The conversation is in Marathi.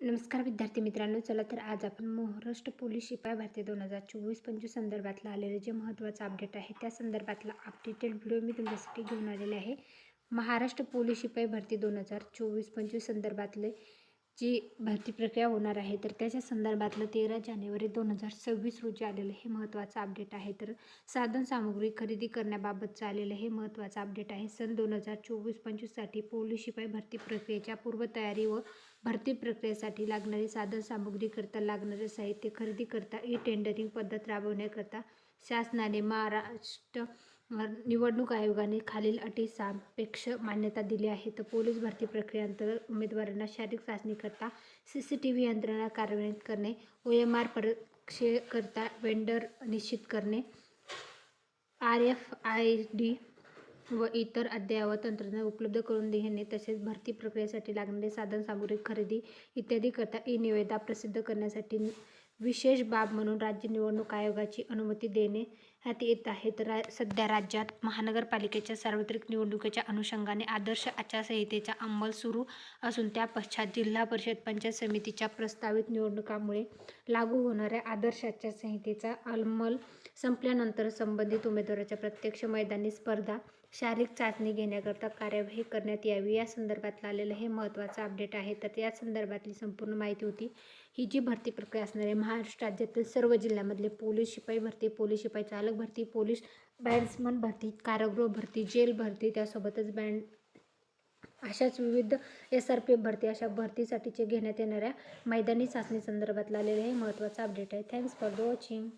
नमस्कार विद्यार्थी मित्रांनो चला तर आज आपण महाराष्ट्र पोलीस शिपाई भरती दोन हजार चोवीस पंचवीस संदर्भातला आलेलं जे महत्त्वाचं अपडेट आहे त्या संदर्भातला अपडेटेड व्हिडिओ मी तुमच्यासाठी घेऊन आलेले आहे. महाराष्ट्र पोलीस शिपाई भरती दोन हजार चोवीस पंचवीस संदर्भातले जी भरती प्रक्रिया होणार आहे तर त्याच्या संदर्भातलं तेरा जानेवारी दोन हजार सव्वीस रोजी आलेलं हे महत्त्वाचं अपडेट आहे. तर साधन सामुग्री खरेदी करण्याबाबतचं आलेलं हे महत्त्वाचं अपडेट आहे. सन दोन हजार चोवीस पंचवीससाठी पोलीस शिपाई भरती प्रक्रियेच्या पूर्वतयारी व भरती प्रक्रियेसाठी लागणारी साधन सामुग्रीकरता लागणारे साहित्य खरेदीकरता ई टेंडरिंग पद्धत राबवण्याकरता शासनाने महाराष्ट्र निवडणूक आयोगाने खालील अटी सापेक्ष मान्यता दिली आहे तर पोलीस भरती प्रक्रियेअंतर्गत उमेदवारांना शारीरिक चाचणीकरता सी सी टी व्ही यंत्रणा कार्यान्वित करणे ओ एम आर परीक्षेकरता वेंडर निश्चित करणे आर एफ आय डी व इतर अद्ययावत तंत्रज्ञान उपलब्ध करून देणे तसेच भरती प्रक्रियेसाठी लागणारे साधन सामुग्री खरेदी इत्यादी करता ई निवेदा प्रसिद्ध करण्यासाठी विशेष बाब म्हणून राज्य निवडणूक आयोगाची अनुमती देण्यात येत आहे. तर रा सध्या राज्यात महानगरपालिकेच्या सार्वत्रिक निवडणुकीच्या अनुषंगाने आदर्श आचारसंहितेचा अंमल सुरू असून त्या पश्चात जिल्हा परिषद पंचायत समितीच्या प्रस्तावित निवडणुकामुळे लागू होणाऱ्या आदर्श आचारसंहितेचा अंमल संपल्यानंतर संबंधित उमेदवाराच्या प्रत्यक्ष मैदानी स्पर्धा शारीरिक चाचणी घेण्याकरता कार्यवाही करण्यात यावी. या संदर्भातलं आलेलं हे महत्त्वाचं अपडेट आहे. तर या संदर्भातली संपूर्ण माहिती होती. ही जी भरती प्रक्रिया असणारे महा महाराष्ट्र राज्यातील सर्व जिल्ह्यामधले पोलीस शिपाई भरती पोलीस शिपाई चालक भरती पोलीस बॅट्समन भरती कारागृह भरती जेल भरती त्यासोबतच बँड अशाच विविध एस आर पी एफ भरती अशा भरतीसाठीचे घेण्यात येणाऱ्या मैदानी चाचणी संदर्भात आलेलं हे महत्त्वाचं अपडेट आहे. Thanks for the watching